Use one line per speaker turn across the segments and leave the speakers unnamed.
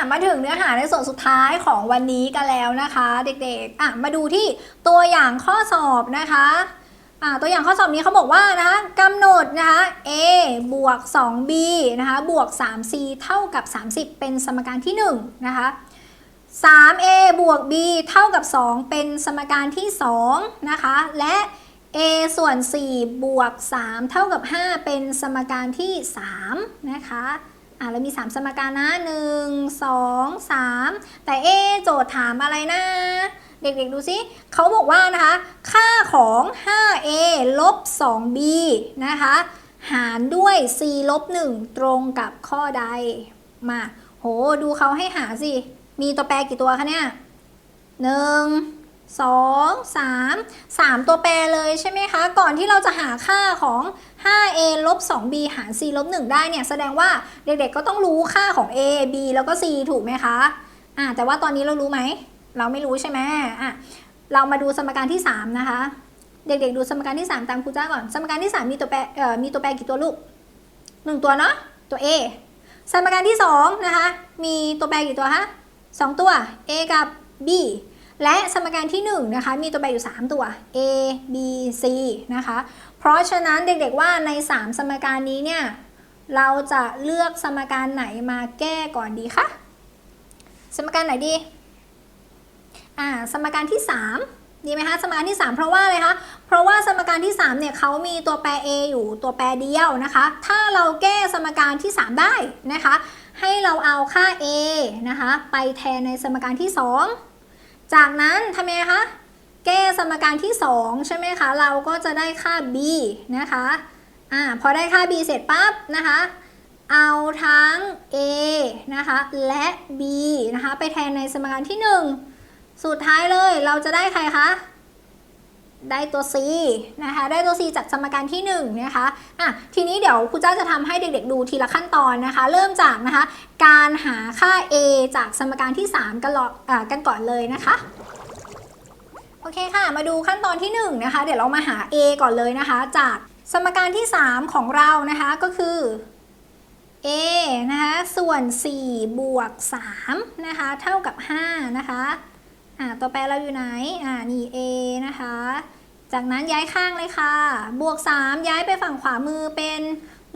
ะมาถึงเนื้อหาในส่วนสุดท้ายของวันนี้กันแล้วนะคะ เด็กๆอะมาดูที่ตัวอย่างข้อสอบนะคะอะตัวอย่างข้อสอบนี้เขาบอกว่านะคะกำหนดนะคะ a บวก 2b นะคะบวก 3c เท่ากับ 30 เป็นสมการที่1นะคะ 3a บวก b เท่ากับ 2 เป็นสมการที่2นะคะและ a ส่วน4บวก 3 เท่ากับ 5 เป็นสมการที่3นะคะ อะเรามี 3 สมการนะ 1 2 3 แต่ a โจทย์ถามอะไรนะ เด็กๆดูสิเขาบอกว่านะคะ ค่าของ 5a ลบ 2b นะคะ หารด้วย c ลบ 1 ตรงกับข้อใด มา โห ดูเขาให้หาสิ มีตัวแปรกี่ตัวคะเนี่ยห นึ่งสองสามสามตัวแปรเลยใช่ไหมคะ ก่อนที่เราจะหาค่าของ 5a ลบ 2b หาร c ลบ 1 ได้เนี่ย แสดงว่าเด็กๆ ก็ต้องรู้ค่าของ a b แล้วก็ c ถูกไหมคะอ่าแต่ว่าตอนนี้เรารู้ไหม เราไม่รู้ใช่ไหมอะเรามาดูสมการที่ 3 นะคะ เด็กๆ ดูสมการที่ 3 ตามครูจ้าก่อน สมการที่ 3 มีตัวแปรเอ่อมีตัวแปรกี่ตัวลูก 1 ตัวเนาะ ตัว a สมการที่ 2 นะคะ มีตัวแปรกี่ตัวคะ2ตัว a กับ b และสมการที่1นะคะมีตัวแปรอยู่ 3 ตัว a b c นะคะ เพราะฉะนั้นเด็กๆว่าใน 3 สมการนี้เนี่ยเราจะเลือกสมการไหนมาแก้ก่อนดีคะสมการไหนดีอ่าสมการที่ 3 ดีไหมคะสมการที่ 3 เพราะว่าอะไรคะเพราะว่าสมการที่3เนี่ยเขามีตัวแปร a อยู่ตัวแปรเดียวนะคะ ถ้าเราแก้สมการที่ 3 ได้นะคะ ให้เราเอาค่า a นะคะไปแทนในสมการที่ 2 จากนั้นทำยังไงคะ แก้สมการที่ 2 ใช่ไหมคะ เราก็จะได้ค่า b นะคะอ่าพอได้ค่า b เสร็จปั๊บนะคะ เอาทั้ง a นะคะและ b นะคะไปแทนในสมการที่ 1 สุดท้ายเลยเราจะได้ใครคะ ได้ตัว c นะคะ ได้ตัว c จากสมการที่1นะคะ อะ ทีนี้เดี๋ยวครูเจ้าจะทำให้เด็กๆดูทีละขั้นตอนนะคะ เริ่มจากนะคะ การหาค่า a จากสมการที่ 3 กันหรอกกันก่อนเลยนะคะ โอเคค่ะ มาดูขั้นตอนที่1นะคะ เดี๋ยวเรามาหา a ก่อนเลยนะคะ จากสมการที่ 3 ของเรานะคะก็คือ a นะคะ ส่วน 4 บวก 3 นะคะ เท่ากับ 5 นะคะ อ่าตัวแปรเราอยู่ไหนอ่านี่ a นะคะ จากนั้นย้ายข้างเลยค่ะ บวก 3 ย้ายไปฝั่งขวามือเป็น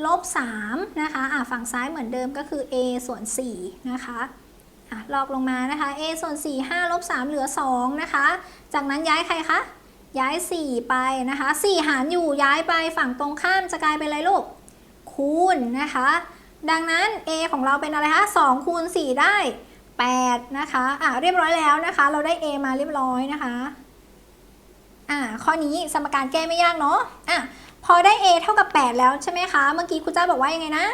ลบ3นะคะอ่าฝั่งซ้ายเหมือนเดิมก็คือ a ส่วน4นะคะอะลอกลงมานะคะ a ส่วน4 5ลบ3เหลือ2นะคะ จากนั้นย้ายใครคะย้าย 4 ไปนะคะ 4 หารอยู่ย้ายไปฝั่งตรงข้ามจะกลายเป็นอะไรลูก คูณนะคะ ดังนั้น a ของเราเป็นอะไรคะ 2 คูณ 4 ได้ 8 นะคะอะเรียบร้อยแล้วนะคะ เราได้ a มาเรียบร้อยนะคะอะข้อนี้สมการแก้ไม่ยากเนาะอะพอได้ a เท่ากับ 8 แล้วใช่ไหมคะ เมื่อกี้ครูจ้าบอกว่ายังไงนะ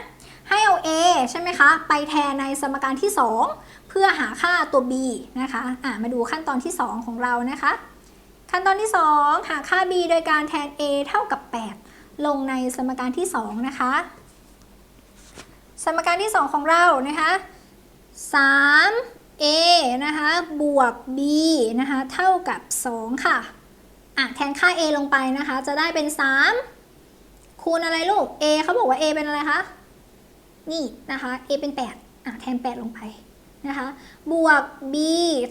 ให้เอา a ใช่ไหมคะ ไปแทนในสมการที่ 2 เพื่อหาค่าตัว b นะคะอะมาดูขั้นตอนที่ 2 ของเรานะคะ ขั้นตอนที่ 2 หาค่า b โดยการแทน a เท่ากับ 8 ลงในสมการที่ 2 นะคะ สมการที่ 2 ของเรานะคะ 3a นะคะบวก b นะคะเท่ากับ 2 ค่ะอะ แทนค่า a ลงไปนะคะ จะได้เป็น 3 คูณอะไรลูก a เขาบอกว่า a เป็นอะไรคะ นี่นะคะ a เป็น 8 อะ แทน 8 ลงไปนะคะ บวก b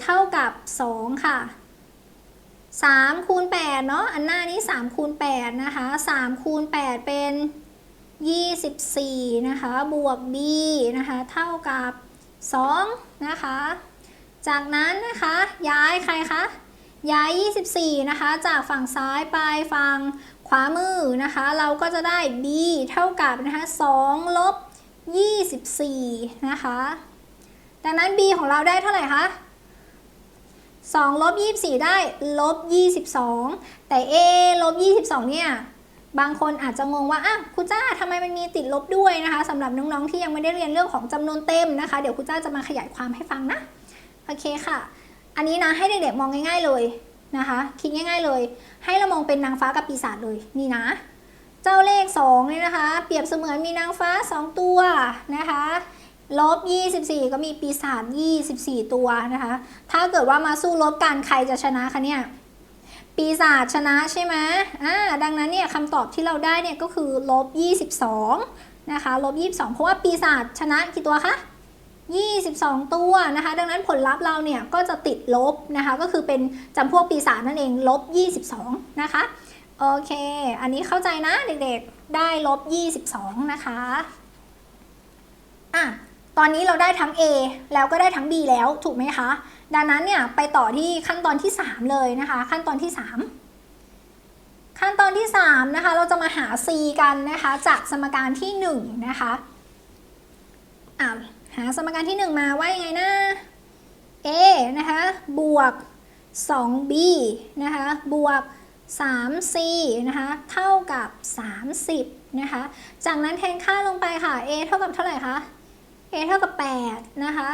เท่ากับ 2 ค่ะ 3 คูณ 8 เนาะ อันหน้านี้ 3 คูณ 8 นะคะ 3 คูณ 8 เป็น 24 นะคะ บวก b นะคะ เท่ากับ 2 นะคะ จากนั้นนะคะย้ายใครคะ ย้าย 24 นะคะ จากฝั่งซ้ายไปฝั่งขวามือนะคะ เราก็จะได้ b เท่ากับนะคะ2ลบ24 นะคะ ดังนั้น b ของเราได้เท่าไหร่คะ2ลบ24 ได้ลบ22 แต่ a ลบ22เนี่ย บางคนอาจจะงงว่าอะครูจ้าทำไมมันมีติดลบด้วยนะคะสำหรับน้องๆที่ยังไม่ได้เรียนเรื่องของจำนวนเต็มนะคะ เดี๋ยวครูจ้าจะมาขยายความให้ฟังนะ โอเคค่ะ อันนี้นะให้เด็กๆมองง่าย ๆเลยนะคะ คิดง่าย ๆเลย ให้เรามองเป็นนางฟ้ากับปีศาจเลยนี่นะ เจ้าเลข2เนี่ยนะคะ เปรียบเสมือนมีนางฟ้า 2 ตัวนะคะลบ 24 ก็มีปีศาจ24 ตัวนะคะ ถ้าเกิดว่ามาสู้ลบกันใครจะชนะคะเนี่ย ปีศาจชนะใช่ไหมอ่าดังนั้นเนี่ยคำตอบที่เราได้เนี่ยก็คือลบ22นะคะลบ22 เพราะว่าปีศาจชนะกี่ตัวคะ22 ตัวนะคะ ดังนั้นผลลัพธ์เราเนี่ยก็จะติดลบนะคะ ก็คือเป็นจำพวกปีศาจนั่นเองลบ22 นะคะ โอเค อันนี้เข้าใจนะเด็กๆ ได้ลบ22 นะคะอะตอนนี้เราได้ทั้ง A แล้วก็ได้ทั้ง B แล้วถูกไหมคะ ดังนั้นเนี่ยไปต่อที่ขั้นตอนที่ 3 เลยนะคะ ขั้นตอนที่ 3 ขั้นตอนที่ 3 นะคะ เราจะมาหา C กันนะคะ จากสมการที่ 1 นะคะอะหาสมการที่ 1 มาว่ายังไงนะ A นะคะบวก 2B นะคะบวก 3C นะคะเท่ากับ 30นะคะจากนั้นแทนค่าลงไปค่ะ A เท่ากับเท่าไหร่คะ A เท่ากับ8นะคะ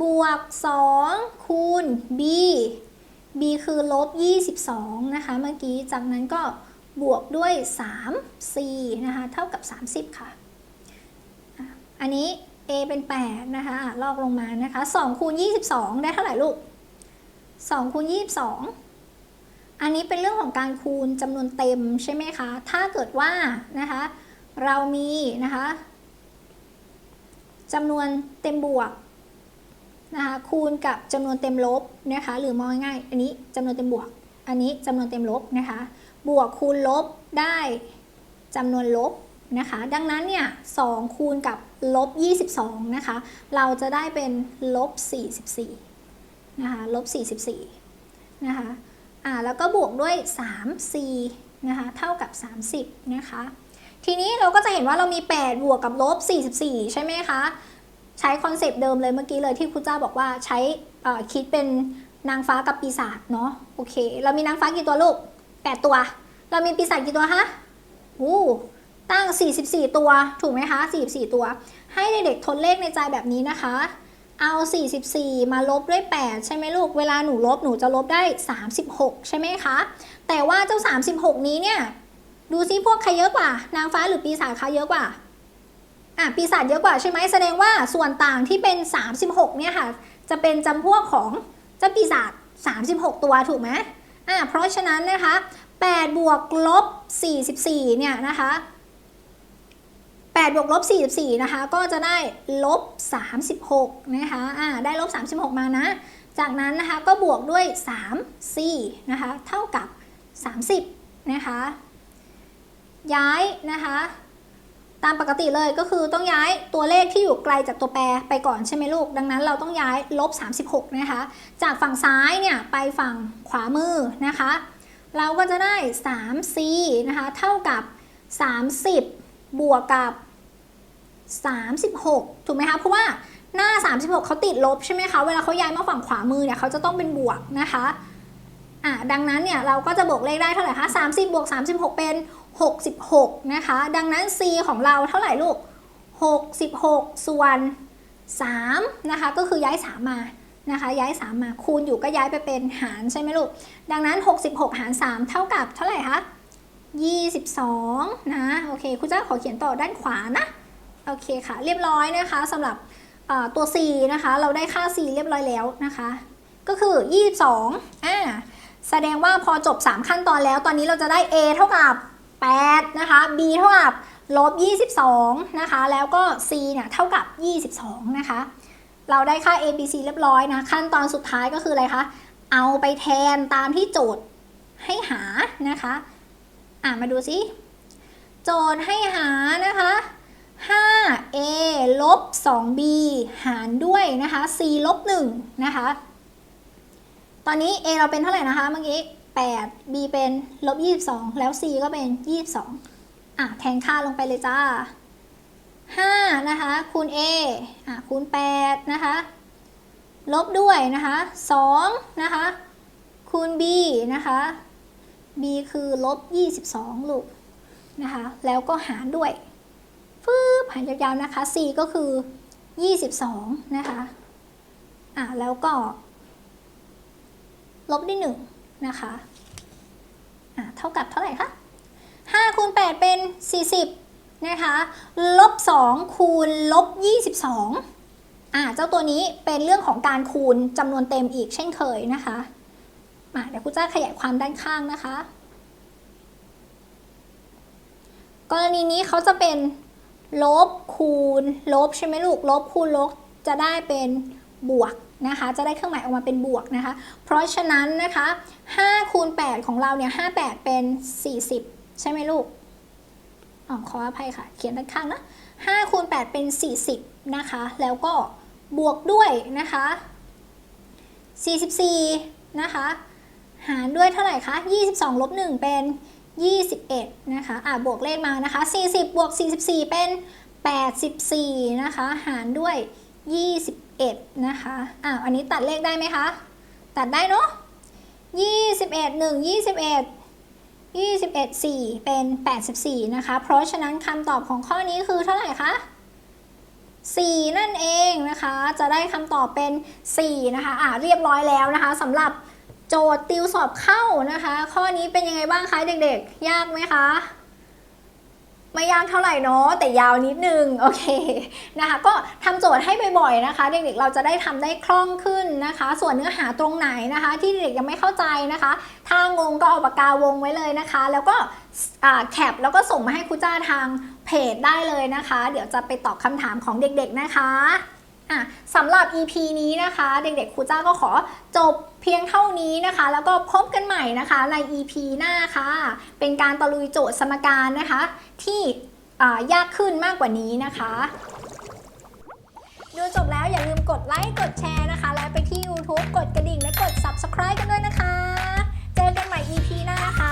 บวก 2 คูณ B B คือลบ 22 นะคะ เมื่อกี้ จากนั้นก็บวกด้วย 3C นะคะ เท่ากับ 30 ค่ะอะอันนี้ A เป็น 8 นะคะอะลอกลงมานะคะ 2 คูณ 22 ได้เท่าไหร่ลูก 2 คูณ 22 อันนี้เป็นเรื่องของการคูณจำนวนเต็มใช่ไหมคะ ถ้าเกิดว่านะคะ เรามีนะคะจำนวนเต็มบวก นะคะคูณกับจำนวนเต็มลบนะคะหรือมองง่ายอันนี้จำนวนเต็มบวก อันนี้จำนวนเต็มลบนะคะ บวกคูณลบได้จำนวนลบนะคะ ดังนั้นเนี่ย2คูณกับลบ 22 นะคะ เราจะได้เป็นลบ 44 นะคะลบ 44 นะคะอ่าแล้วก็บวกด้วย 3c นะคะ เท่ากับ 30 นะคะ ทีนี้เราก็จะเห็นว่าเรามี 8 บวกกับลบ 44 ใช่ไหมคะ ใช้คอนเซปต์เดิมเลยเมื่อกี้เลยที่ครูจ้าบอกว่าใช้คิดเป็นนางฟ้ากับปีศาจเนาะโอเค เรามีนางฟ้ากี่ตัวลูก 8 ตัว เรามีปีศาจกี่ตัวคะโอ้ตั้ง 44 ตัวถูกไหมคะ 44 ตัว ให้เด็กๆทนเลขในใจแบบนี้นะคะ เอา 44 มาลบด้วย 8 ใช่ไหมลูก เวลาหนูลบหนูจะลบได้ 36 ใช่ไหมคะ แต่ว่าเจ้า 36 นี้เนี่ย ดูซิพวกใครเยอะกว่า นางฟ้าหรือปีศาจคะเยอะกว่า อะปีศาจเยอะกว่าใช่ไหมแสดงว่าส่วนต่างที่เป็น 36เนี่ยค่ะจะเป็นจำพวกของเจ้าปีศาจ36 ตัวถูกไหมอะเพราะฉะนั้นนะคะ8บวกลบ44เนี่ยนะคะ8บวกลบ44นะคะก็จะได้ลบ36นะคะอ่าได้ลบ36 มานะ จากนั้นนะคะก็บวกด้วย 3c นะคะเท่ากับ 30นะคะย้ายนะคะ ตามปกติเลยก็คือต้องย้ายตัวเลขที่อยู่ไกลจากตัวแปรไปก่อนใช่ไหมลูก ดังนั้นเราต้องย้ายลบ 36 นะคะ จากฝั่งซ้ายเนี่ยไปฝั่งขวามือนะคะ เราก็จะได้ 3c นะคะเท่ากับ 30 บวกกับ 36 ถูกไหมคะ เพราะว่าหน้า 36 เขาติดลบใช่ไหมคะ เวลาเขาย้ายมาฝั่งขวามือเนี่ยเขาจะต้องเป็นบวกนะคะอะดังนั้นเนี่ยเราก็จะบวกเลขได้เท่าไหร่คะ30 บวก 36 เป็น 66 นะคะ ดังนั้น c ของเราเท่าไหร่ลูก 66 ส่วน 3 นะคะ ก็คือย้าย 3 มา นะคะ ย้าย 3 มา คูณอยู่ก็ย้ายไปเป็นหารใช่ไหมลูก ดังนั้น 66 หาร 3 เท่ากับเท่าไหร่คะ 22 นะ โอเคครูจ้าขอเขียนต่อด้านขวานะ โอเคค่ะ เรียบร้อยนะคะสำหรับตัว c นะคะ เราได้ค่า c เรียบร้อยแล้วนะคะ ก็คือ 22 อ่า แสดงว่าพอจบ 3 ขั้นตอนแล้ว ตอนนี้เราจะได้ a เท่ากับ 8 นะคะ b เท่ากับลบ 22 นะคะ แล้วก็ c เนี่ยเท่ากับ 22 นะคะ เราได้ค่า a b c เรียบร้อยนะ ขั้นตอนสุดท้ายก็คืออะไรคะ เอาไปแทนตามที่โจทย์ให้หานะคะ อ่ามาดูสิโจทย์ให้หานะคะ 5a ลบ 2b หารด้วยนะคะ c ลบ 1 นะคะ ตอนนี้ a เราเป็นเท่าไหร่นะคะเมื่อกี้ 8 b เป็นลบ22 แล้ว c ก็เป็น 22 อะแทนค่าลงไปเลยจ้า 5 นะคะ คูณ a อะคูณ 8 นะคะ ลบด้วยนะคะ2นะคะ คูณ b นะคะ b คือลบ 22 ลูกนะคะ แล้วก็หารด้วยฟืบหารยาวๆนะคะ c ก็คือ 22 นะคะ อะแล้วก็ ลบด้วย1 นะคะอะเท่ากับเท่าไหร่คะ5คูณ8เป็น 40 นะคะลบ2คูณลบ22อะเจ้าตัวนี้เป็นเรื่องของการคูณจำนวนเต็มอีกเช่นเคยนะคะมาเดี๋ยวครูจะขยายความด้านข้างนะคะ กรณีนี้เขาจะเป็นลบคูณลบใช่ไหมลูกลบคูณลบจะได้เป็นบวก นะคะ จะได้เครื่องหมายออกมาเป็นบวกนะคะ เพราะฉะนั้นนะคะ5คูณ8ของเราเนี่ย58 เป็น 40 ใช่ไหมลูกอ๋อขออภัยค่ะ เขียนด้านข้างนะ5คูณ8เป็น 40 นะคะ แล้วก็บวกด้วยนะคะ 44 นะคะ หารด้วยเท่าไหร่คะ 22ลบ1เป็น 21 นะคะ อะ บวกเลขมานะคะ 40 บวก 44 เป็น 84 นะคะ หารด้วย 21 นะคะอะอันนี้ตัดเลขได้ไหมคะ ตัดได้เนาะ21 1 21 21 4 เป็น 84 นะคะ เพราะฉะนั้นคำตอบของข้อนี้คือเท่าไหร่คะ 4 นั่นเองนะคะ จะได้คำตอบเป็น 4 นะคะ อะเรียบร้อยแล้วนะคะสำหรับโจทย์ติวสอบเข้านะคะ ข้อนี้เป็นยังไงบ้างคะเด็กๆ ยากไหมคะ ไม่ยากเท่าไหร่เนาะแต่ยาวนิดนึงโอเคนะคะก็ทำโจทย์ให้บ่อยๆนะคะ เด็กๆเราจะได้ทำได้คล่องขึ้นนะคะ ส่วนเนื้อหาตรงไหนนะคะ ที่เด็กยังไม่เข้าใจนะคะ ถ้างงก็เอาปากกาวงไว้เลยนะคะ แล้วก็แคปแล้วก็ส่งมาให้ครูจ้าทางเพจได้เลยนะคะ เดี๋ยวจะไปตอบคำถามของเด็กๆนะคะ สำหรับ EP นี้นะคะ เด็กๆครูจ้าก็ขอจบเพียงเท่านี้นะคะ แล้วก็พบกันใหม่นะคะใน EP หน้าค่ะ เป็นการตะลุยโจทย์สมการนะคะ ที่ยากขึ้นมากกว่านี้นะคะดูจบแล้วอย่าลืมกดไลค์ กดแชร์นะคะ และไปที่ YouTube กดกระดิ่งและกด Subscribe กันด้วยนะคะ เจอกันใหม่ EP หน้าค่ะ